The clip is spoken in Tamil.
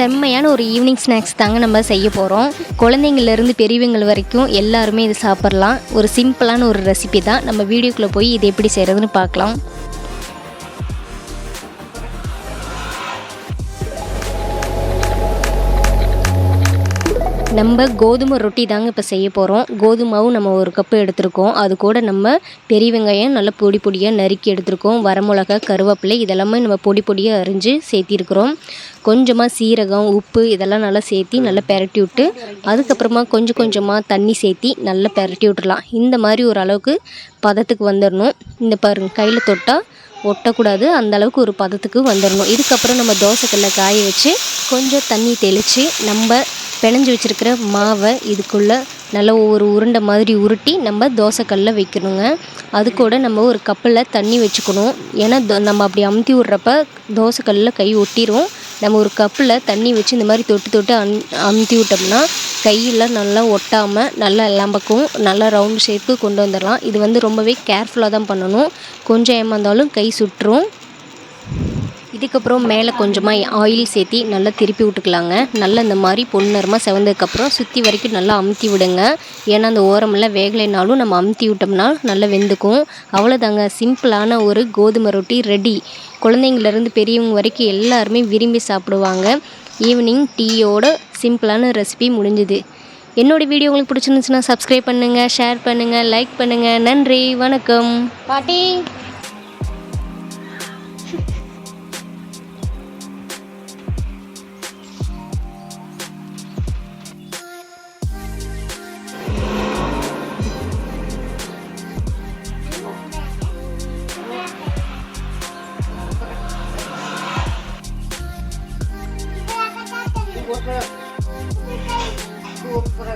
செம்மையான ஒரு ஈவினிங் ஸ்நாக்ஸ் தாங்க நம்ம செய்ய போகிறோம் குழந்தைங்கள்லேருந்து பெரியவங்கள் வரைக்கும் எல்லாருமே இது சாப்பிட்லாம். ஒரு சிம்பிளான ஒரு ரெசிபி தான். நம்ம வீடியோக்குள்ளே போய் இது எப்படி செய்கிறதுன்னு பார்க்கலாம். நம்ம கோதுமை ரொட்டி தாங்க இப்போ செய்ய போகிறோம் கோதுமாவும் நம்ம ஒரு கப்பு எடுத்திருக்கோம். அது கூட நம்ம பெரிய வெங்காயம் நல்லா பொடி பொடியாக நறுக்கி எடுத்திருக்கோம். வரமிளகா கருவேப்பிலை இதெல்லாமே நம்ம பொடி பொடியாக அரிஞ்சு சேர்த்திருக்கிறோம். கொஞ்சமாக சீரகம் உப்பு இதெல்லாம் நல்லா சேர்த்தி நல்லா பெரட்டி விட்டு அதுக்கப்புறமா கொஞ்சம் கொஞ்சமாக தண்ணி சேர்த்தி நல்லா பெரட்டி விட்டுறலாம். இந்த மாதிரி ஒரு அளவுக்கு பதத்துக்கு வந்துடணும் இந்த பாருங்க கையில் தொட்டால் ஒட்டக்கூடாது. அந்த அளவுக்கு ஒரு பதத்துக்கு வந்துடணும் இதுக்கப்புறம் நம்ம தோசைக்கல்ல காய வச்சு கொஞ்சம் தண்ணி தெளித்து நம்ம பிணைஞ்சு வச்சுருக்கிற மாவை இதுக்குள்ளே நல்லா ஒவ்வொரு உருண்டை மாதிரி உருட்டி நம்ம தோசைக்கல்லில் வைக்கணுங்க. அது கூட நம்ம ஒரு கப்பில் தண்ணி வச்சுக்கணும். ஏன்னா தோ- நம்ம அப்படி அமுத்தி விட்றப்ப தோசைக்கல்லில் கை ஒட்டிடும் நம்ம ஒரு கப்பில் தண்ணி வச்சு இந்த மாதிரி தொட்டு தொட்டு அம் அமுத்தி விட்டோம்னா கையில் நல்லா ஒட்டாமல் நல்லா எல்லாம் பக்கம் நல்லா ரவுண்ட் ஷேப்புக்கு கொண்டு வந்துடலாம் இது வந்து ரொம்பவே கேர்ஃபுல்லாக தான் பண்ணணும். கொஞ்சம் ஏமாந்தாலும் கை சுட்டுரும் இதுக்கப்புறம் மேலே கொஞ்சமாக ஆயில் சேர்த்தி நல்லா திருப்பி விட்டுக்கலாங்க. நல்லா இந்த மாதிரி பொன்னரமாக செவந்ததுக்கப்புறம் சுற்றி வரைக்கும் நல்லா அமுத்தி விடுங்க. ஏன்னா அந்த ஓரமெல்லாம் வேகலைனாலும் நம்ம அமுத்தி விட்டோம்னா நல்லா வெந்துக்கும். அவ்வளோதாங்க சிம்பிளான ஒரு கோதுமை ரொட்டி ரெடி. குழந்தைங்கள்லேருந்து பெரியவங்க வரைக்கும் எல்லாருமே விரும்பி சாப்பிடுவாங்க. ஈவினிங் டீயோட சிம்பிளான ரெசிபி முடிஞ்சுது. என்னோட வீடியோ உங்களுக்கு பிடிச்சிருந்துச்சுன்னா சப்ஸ்கிரைப் பண்ணுங்கள் ஷேர் பண்ணுங்கள் லைக் பண்ணுங்கள் நன்றி. வணக்கம். பாட்டி. গোটা গোপরা